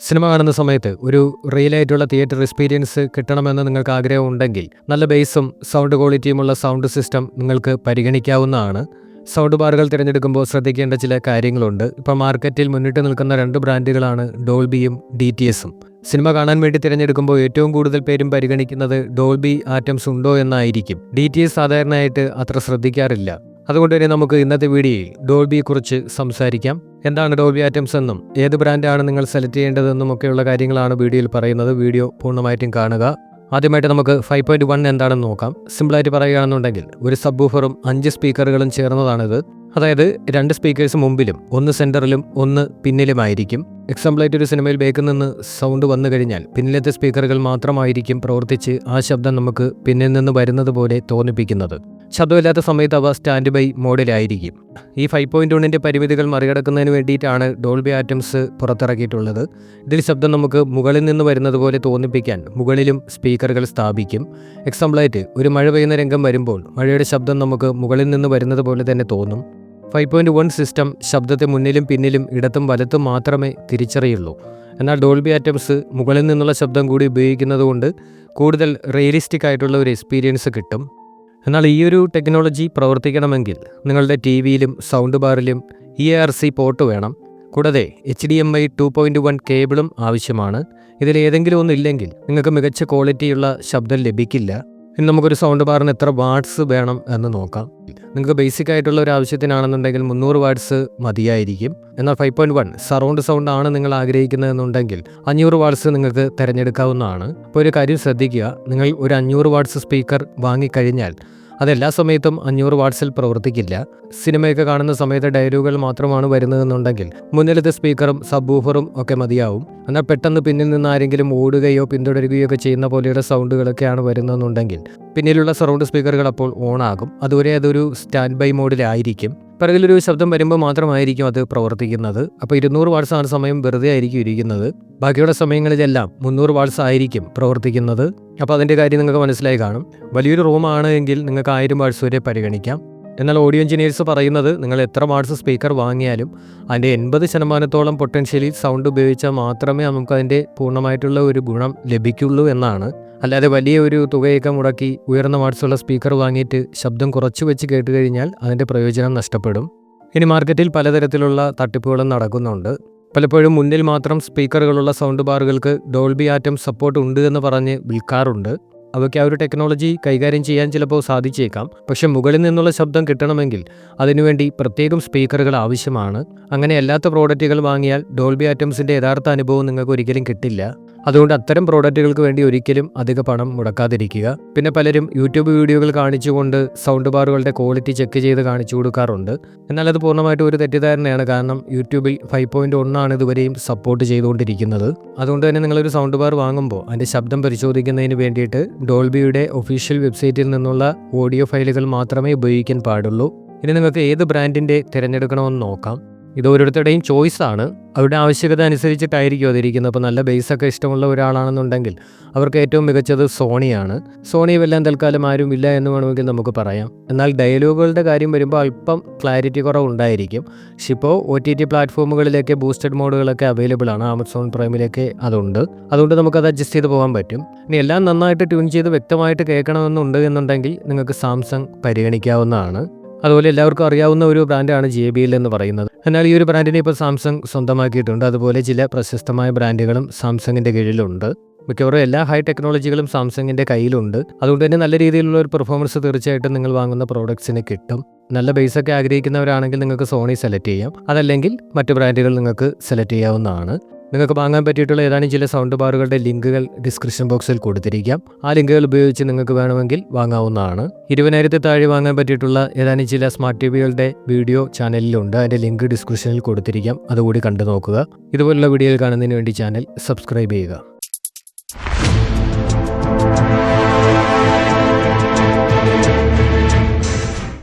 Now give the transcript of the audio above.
Cinema കാണുന്ന സമയത്ത് ഒരു റിയൽ ആയിട്ടുള്ള തിയേറ്റർ എക്സ്പീരിയൻസ് കിട്ടണമെന്ന് നിങ്ങൾക്ക് ആഗ്രഹമുണ്ടെങ്കിൽ നല്ല ബേസും സൗണ്ട് ക്വാളിറ്റിയുമുള്ള സൗണ്ട് സിസ്റ്റം നിങ്ങൾക്ക് പരിഗണിക്കാവുന്നതാണ്. സൗണ്ട് ബാറുകൾ തിരഞ്ഞെടുക്കുമ്പോൾ ശ്രദ്ധിക്കേണ്ട ചില കാര്യങ്ങളുണ്ട്. ഇപ്പോൾ മാർക്കറ്റിൽ മുന്നിട്ട് നിൽക്കുന്ന രണ്ട് ബ്രാൻഡുകളാണ് ഡോൾബിയും ഡി ടി എസും. സിനിമ കാണാൻ വേണ്ടി തിരഞ്ഞെടുക്കുമ്പോൾ ഏറ്റവും കൂടുതൽ പേരും പരിഗണിക്കുന്നത് ഡോൾബി ആറ്റംസ് ഉണ്ടോ എന്നായിരിക്കും. ഡി ടി എസ് സാധാരണയായിട്ട് അത്ര ശ്രദ്ധിക്കാറില്ല. അതുകൊണ്ട് തന്നെ നമുക്ക് ഇന്നത്തെ വീഡിയോയിൽ ഡോൾബിയെക്കുറിച്ച് സംസാരിക്കാം. എന്താണ് ഡോൾബി ഐറ്റംസ് എന്നും ഏത് ബ്രാൻഡാണ് നിങ്ങൾ സെലക്ട് ചെയ്യേണ്ടതെന്നും ഒക്കെയുള്ള കാര്യങ്ങളാണ് വീഡിയോയിൽ പറയുന്നത്. വീഡിയോ പൂർണമായിട്ടും കാണുക. ആദ്യമായിട്ട് നമുക്ക് ഫൈവ് പോയിന്റ് വൺ എന്താണെന്ന് നോക്കാം. സിമ്പിളായിട്ട് പറയുകയാണെന്നുണ്ടെങ്കിൽ ഒരു സബ് ബൂഫറും അഞ്ച് സ്പീക്കറുകളും ചേർന്നതാണിത്. അതായത് രണ്ട് സ്പീക്കേഴ്സ് മുമ്പിലും ഒന്ന് സെന്ററിലും ഒന്ന് പിന്നിലുമായിരിക്കും. എക്സാമ്പിളായിട്ട് ഒരു സിനിമയിൽ ബേക്കിൽ നിന്ന് സൗണ്ട് വന്നു കഴിഞ്ഞാൽ പിന്നിലത്തെ സ്പീക്കറുകൾ മാത്രമായിരിക്കും പ്രവർത്തിച്ച് ആ ശബ്ദം നമുക്ക് പിന്നിൽ നിന്ന് വരുന്നത് പോലെ തോന്നിപ്പിക്കുന്നത്. ശബ്ദമില്ലാത്ത സമയത്ത് അവ സ്റ്റാൻഡ് ബൈ മോഡിലായിരിക്കും ഈ ഫൈവ് പോയിന്റ് വണ്ണിന്റെ പരിമിതികൾ മറികടക്കുന്നതിന് വേണ്ടിയിട്ടാണ് ഡോൾബി ആറ്റംസ് പുറത്തിറക്കിയിട്ടുള്ളത്. ഇതിൽ ശബ്ദം നമുക്ക് മുകളിൽ നിന്ന് വരുന്നത് പോലെ തോന്നിപ്പിക്കാൻ മുകളിലും സ്പീക്കറുകൾ സ്ഥാപിക്കും. എക്സാമ്പിളായിട്ട് ഒരു മഴ പെയ്യുന്ന രംഗം വരുമ്പോൾ മഴയുടെ ശബ്ദം നമുക്ക് മുകളിൽ നിന്ന് വരുന്നത് പോലെ തന്നെ തോന്നും. ഫൈവ് പോയിന്റ് വൺ സിസ്റ്റം ശബ്ദത്തെ മുന്നിലും പിന്നിലും ഇടത്തും വലത്തും മാത്രമേ തിരിച്ചറിയുള്ളൂ. എന്നാൽ ഡോൾബി ആറ്റംസ് മുകളിൽ നിന്നുള്ള ശബ്ദം കൂടി ഉപയോഗിക്കുന്നതുകൊണ്ട് കൂടുതൽ റിയലിസ്റ്റിക് ആയിട്ടുള്ള ഒരു എക്സ്പീരിയൻസ് കിട്ടും. എന്നാൽ ഈ ഒരു ടെക്നോളജി പ്രവർത്തിക്കണമെങ്കിൽ നിങ്ങളുടെ ടി വിയിലും സൗണ്ട് ബാറിലും ഇ ആർ സി പോർട്ട് വേണം. കൂടാതെ H D M I two point one കേബിളും ആവശ്യമാണ്. ഇതിൽ ഏതെങ്കിലും ഒന്നില്ലെങ്കിൽ നിങ്ങൾക്ക് മികച്ച ക്വാളിറ്റിയുള്ള ശബ്ദം ലഭിക്കില്ല. ഇനി നമുക്കൊരു സൗണ്ട് ബാറിന് എത്ര വാട്ട്സ് വേണം എന്ന് നോക്കാം. നിങ്ങൾക്ക് ബേസിക് ആയിട്ടുള്ള ഒരു ആവശ്യത്തിനാണെന്നുണ്ടെങ്കിൽ മുന്നൂറ് വാട്ട്സ് മതിയായിരിക്കും. എന്നാൽ five point one surround sound ആണ് നിങ്ങൾ ആഗ്രഹിക്കുന്നതെന്നുണ്ടെങ്കിൽ അഞ്ഞൂറ് വാട്ട്സ് നിങ്ങൾക്ക് തിരഞ്ഞെടുക്കാവുന്നതാണ്. അപ്പോൾ ഒരു കാര്യം ശ്രദ്ധിക്കുക. നിങ്ങൾ ഒരു അഞ്ഞൂറ് വാട്ട്സ് സ്പീക്കർ വാങ്ങിക്കഴിഞ്ഞാൽ അതെല്ലാ സമയത്തും അഞ്ഞൂറ് വാട്സിൽ പ്രവർത്തിക്കില്ല. സിനിമയൊക്കെ കാണുന്ന സമയത്ത് ഡയലോഗുകൾ മാത്രമാണ് വരുന്നതെന്നുണ്ടെങ്കിൽ മുന്നിലത്തെ സ്പീക്കറും സബ് ബൂഫറും ഒക്കെ മതിയാവും. എന്നാൽ പെട്ടെന്ന് പിന്നിൽ നിന്ന് ആരെങ്കിലും ഓടുകയോ പിന്തുടരുകയോ ഒക്കെ ചെയ്യുന്ന പോലെയുള്ള സൗണ്ടുകളൊക്കെയാണ് വരുന്നതെന്നുണ്ടെങ്കിൽ പിന്നിലുള്ള സറൗണ്ട് സ്പീക്കറുകൾ അപ്പോൾ ഓൺ ആകും അതുവരെ അതൊരു സ്റ്റാൻഡ് ബൈ മോഡിലായിരിക്കും. പിറകിലൊരു ശബ്ദം വരുമ്പോൾ മാത്രമായിരിക്കും അത് പ്രവർത്തിക്കുന്നത്. അപ്പോൾ ഇരുന്നൂറ് വാട്സ് ആണ് സമയം വെറുതെ ആയിരിക്കും ഇരിക്കുന്നത്. ബാക്കിയുള്ള സമയങ്ങളിലെല്ലാം മുന്നൂറ് വാട്സ് ആയിരിക്കും പ്രവർത്തിക്കുന്നത്. അപ്പോൾ അതിന്റെ കാര്യം നിങ്ങൾക്ക് മനസ്സിലായി കാണും. വലിയൊരു റൂമാണ് എങ്കിൽ നിങ്ങൾക്ക് ആയിരം വാട്സ് വരെ പരിഗണിക്കാം. എന്നാൽ ഓഡിയോ എഞ്ചിനീയേഴ്സ് പറയുന്നത് നിങ്ങൾ എത്ര വാട്സ് സ്പീക്കർ വാങ്ങിയാലും അതിന്റെ എൺപത് ശതമാനത്തോളം പൊട്ടൻഷ്യലി സൗണ്ട് ഉപയോഗിച്ചാൽ മാത്രമേ നമുക്ക് അതിന്റെ പൂർണമായിട്ടുള്ള ഒരു ഗുണം ലഭിക്കുള്ളൂ എന്നാണ്. അല്ലാതെ വലിയ ഒരു തുകയൊക്കെ മുടക്കി ഉയർന്ന വാട്സുള്ള സ്പീക്കർ വാങ്ങിയിട്ട് ശബ്ദം കുറച്ച് വെച്ച് കേട്ട് കഴിഞ്ഞാൽ അതിന്റെ പ്രയോജനം നഷ്ടപ്പെടും. ഇനി മാർക്കറ്റിൽ പലതരത്തിലുള്ള തട്ടിപ്പുകളും നടക്കുന്നുണ്ട്. പലപ്പോഴും മുന്നിൽ മാത്രം സ്പീക്കറുകളുള്ള സൗണ്ട് ബാറുകൾക്ക് ഡോൾബി ആറ്റം സപ്പോർട്ട് ഉണ്ട് എന്ന് പറഞ്ഞ് വിൽക്കാറുണ്ട്. അവയ്ക്ക് ആ ഒരു ടെക്നോളജി കൈകാര്യം ചെയ്യാൻ ചിലപ്പോൾ സാധിച്ചേക്കാം. പക്ഷെ മുകളിൽ നിന്നുള്ള ശബ്ദം കിട്ടണമെങ്കിൽ അതിനുവേണ്ടി പ്രത്യേകം സ്പീക്കറുകൾ ആവശ്യമാണ്. അങ്ങനെ അല്ലാത്ത പ്രോഡക്റ്റുകൾ വാങ്ങിയാൽ ഡോൾബി ആറ്റംസിന്റെ യഥാർത്ഥ അനുഭവം നിങ്ങൾക്ക് ഒരിക്കലും കിട്ടില്ല. അതുകൊണ്ട് അത്തരം പ്രോഡക്റ്റുകൾക്ക് വേണ്ടി ഒരിക്കലും അധിക പണം മുടക്കാതിരിക്കുക. പിന്നെ പലരും യൂട്യൂബ് വീഡിയോകൾ കാണിച്ചുകൊണ്ട് സൗണ്ട് ബാറുകളുടെ ക്വാളിറ്റി ചെക്ക് ചെയ്ത് കാണിച്ചു കൊടുക്കാറുണ്ട്. എന്നാൽ അത് പൂർണമായിട്ടും ഒരു തെറ്റിദ്ധാരണയാണ്. കാരണം യൂട്യൂബിൽ ഫൈവ് പോയിന്റ് ഒന്നാണ് ഇതുവരെയും സപ്പോർട്ട് ചെയ്തുകൊണ്ടിരിക്കുന്നത്. അതുകൊണ്ട് തന്നെ നിങ്ങളൊരു സൗണ്ട് ബാർ വാങ്ങുമ്പോൾ അതിന്റെ ശബ്ദം പരിശോധിക്കുന്നതിന് വേണ്ടിയിട്ട് ഡോൾബിയുടെ ഒഫീഷ്യൽ വെബ്സൈറ്റിൽ നിന്നുള്ള ഓഡിയോ ഫയലുകൾ മാത്രമേ ഉപയോഗിക്കാൻ പാടുള്ളൂ. ഇനി നിങ്ങൾക്ക് ഏത് ബ്രാൻഡിന്റെ തിരഞ്ഞെടുക്കണമെന്ന് നോക്കാം. ഇത് ഓരോരുത്തരുടെയും ചോയ്സാണ് അവരുടെ ആവശ്യകത അനുസരിച്ചിട്ടായിരിക്കും അതിരിക്കുന്നത്. അപ്പോൾ നല്ല ബേസൊക്കെ ഇഷ്ടമുള്ള ഒരാളാണെന്നുണ്ടെങ്കിൽ അവർക്ക് ഏറ്റവും മികച്ചത് സോണിയാണ്. സോണി എല്ലാം തൽക്കാലം ആരും ഇല്ല എന്ന് വേണമെങ്കിൽ നമുക്ക് പറയാം. എന്നാൽ ഡയലോഗുകളുടെ കാര്യം വരുമ്പോൾ അല്പം ക്ലാരിറ്റി കുറവുണ്ടായിരിക്കും പക്ഷെ ഇപ്പോൾ ഒ ടി ടി പ്ലാറ്റ്ഫോമുകളിലേക്ക് ബൂസ്റ്റഡ് മോഡുകളൊക്കെ അവൈലബിൾ ആണ്. ആമസോൺ പ്രൈമിലേക്ക് അതുണ്ട്. അതുകൊണ്ട് നമുക്കത് അഡ്ജസ്റ്റ് ചെയ്ത് പോകാൻ പറ്റും. ഇനി എല്ലാം നന്നായിട്ട് ട്യൂൺ ചെയ്ത് വ്യക്തമായിട്ട് കേൾക്കണമെന്നുണ്ട് എന്നുണ്ടെങ്കിൽ നിങ്ങൾക്ക് സാംസങ് പരിഗണിക്കാവുന്നതാണ്. അതുപോലെ എല്ലാവർക്കും അറിയാവുന്ന ഒരു ബ്രാൻഡാണ് ജെ ബി എൽ എന്ന് പറയുന്നത്. എന്നാൽ ഈ ഒരു ബ്രാൻഡിനെ ഇപ്പോൾ സാംസങ് സ്വന്തമാക്കിയിട്ടുണ്ട്. അതുപോലെ ചില പ്രശസ്തമായ ബ്രാൻഡുകളും സാംസങ്ങിന്റെ കീഴിലുണ്ട്. മിക്കവാറും എല്ലാ ഹൈ ടെക്നോളജികളും സാംസങ്ങിന്റെ കയ്യിലുണ്ട്. അതുകൊണ്ട് തന്നെ നല്ല രീതിയിലുള്ള ഒരു പെർഫോമൻസ് തീർച്ചയായിട്ടും നിങ്ങൾ വാങ്ങുന്ന പ്രോഡക്ട്സിന് കിട്ടും. നല്ല ബേസൊക്കെ ആഗ്രഹിക്കുന്നവരാണെങ്കിൽ നിങ്ങൾക്ക് സോണി സെലക്ട് ചെയ്യാം. അതല്ലെങ്കിൽ മറ്റു ബ്രാൻഡുകൾ നിങ്ങൾക്ക് സെലക്ട് ചെയ്യാവുന്നതാണ്. നിങ്ങൾക്ക് വാങ്ങാൻ പറ്റിയിട്ടുള്ള ഏതാനും ചില സൗണ്ട് ബാറുകളുടെ ലിങ്കുകൾ ഡിസ്ക്രിപ്ഷൻ ബോക്സിൽ കൊടുത്തിരിക്കാം. ആ ലിങ്കുകൾ ഉപയോഗിച്ച് നിങ്ങൾക്ക് വേണമെങ്കിൽ വാങ്ങാവുന്നതാണ്. ഇരുപതിനായിരത്തി താഴെ വാങ്ങാൻ പറ്റിയിട്ടുള്ള ഏതാനും ചില സ്മാർട്ട് ടി വികളുടെ വീഡിയോ ചാനലിലുണ്ട് അതിന്റെ ലിങ്ക് ഡിസ്ക്രിപ്ഷനിൽ കൊടുത്തിരിക്കാം. അതുകൂടി കണ്ടു നോക്കുക ഇതുപോലുള്ള വീഡിയോയിൽ കാണുന്നതിന് വേണ്ടി ചാനൽ സബ്സ്ക്രൈബ് ചെയ്യുക.